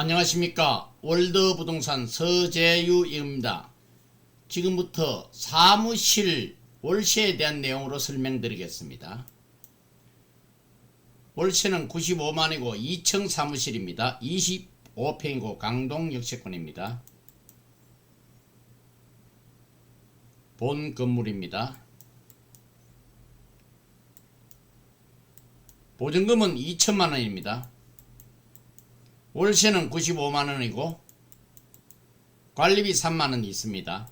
안녕하십니까 월드 부동산 서재유입니다. 지금부터 사무실 월세에 대한 내용으로 설명드리겠습니다. 월세는 95만이고 2층 사무실입니다. 25평이고 강동 역세권입니다. 본 건물입니다. 보증금은 2천만 원입니다. 월세는 95만 원이고 관리비 3만 원이 있습니다.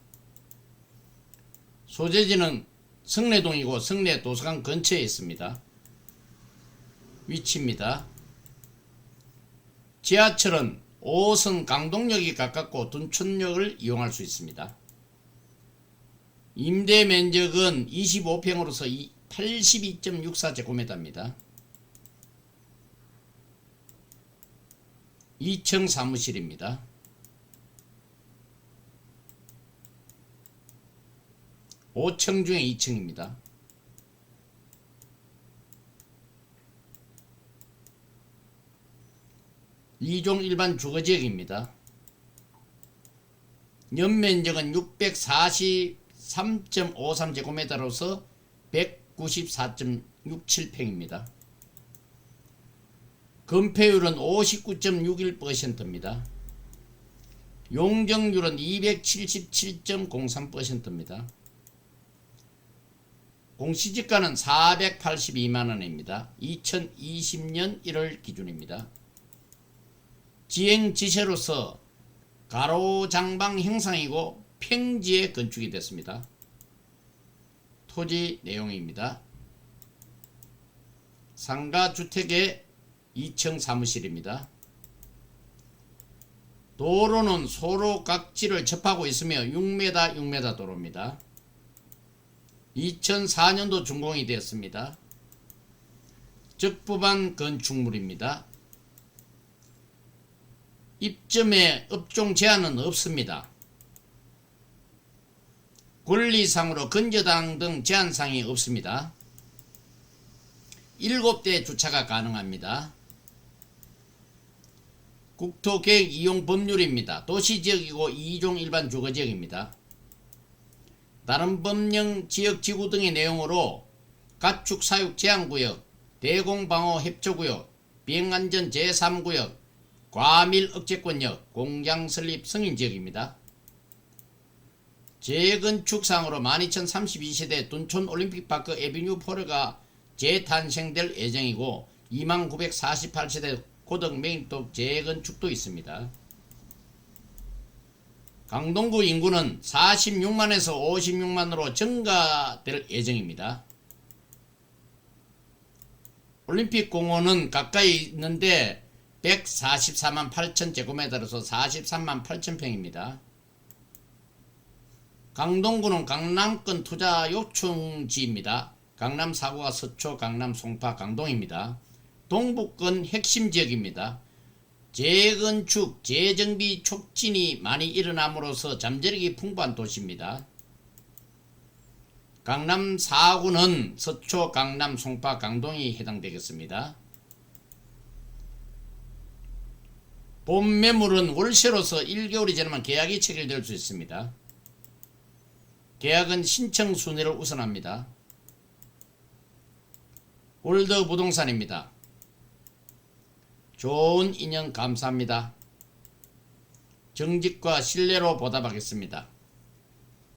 소재지는 성내동이고 성내 도서관 근처에 있습니다. 위치입니다. 지하철은 5호선 강동역이 가깝고 둔촌역을 이용할 수 있습니다. 임대 면적은 25평으로서 82.64제곱미터입니다. 2층 사무실입니다. 오층 중에 2층입니다. 이종 일반 주거지역입니다. 연면적은 643.53제곱미터로서 194.67평입니다. 건폐율은 59.61%입니다. 용적률은 277.03%입니다. 공시지가는 482만원입니다. 2020년 1월 기준입니다. 지행지세로서 가로장방 형상이고 평지에 건축이 됐습니다. 토지 내용입니다. 상가주택의 2층 사무실입니다. 도로는 소로 각지를 접하고 있으며 6m 6m 도로입니다. 2004년도 준공이 되었습니다. 적부반 건축물입니다. 입점에 업종 제한은 없습니다. 권리상으로 건저당 등 제한사항이 없습니다. 7대 주차가 가능합니다. 국토계획 이용 법률입니다. 도시지역이고 2종 일반 주거지역입니다. 다른 법령 지역 지구 등의 내용으로 가축 사육 제한구역, 대공방어 협조구역, 비행안전 제3구역, 과밀 억제권역, 공장 설립 승인 지역입니다. 재건축상으로 12,032세대 둔촌 올림픽파크 에비뉴 포르가 재탄생될 예정이고 2948세대 고덕 메인독 재건축도 있습니다. 강동구 인구는 46만에서 56만으로 증가될 예정입니다. 올림픽 공원은 가까이 있는데 144만 8천 제곱미터로서 43만 8천 평입니다. 강동구는 강남권 투자 요충지입니다. 강남 사고가 서초, 강남 송파, 강동입니다. 동북권 핵심 지역입니다. 재건축, 재정비 촉진이 많이 일어남으로써 잠재력이 풍부한 도시입니다. 강남 4구는 서초, 강남, 송파, 강동이 해당되겠습니다. 본 매물은 월세로서 1개월이 지나면 계약이 체결될 수 있습니다. 계약은 신청 순위를 우선합니다. 올드 부동산입니다. 좋은 인연 감사합니다. 정직과 신뢰로 보답하겠습니다.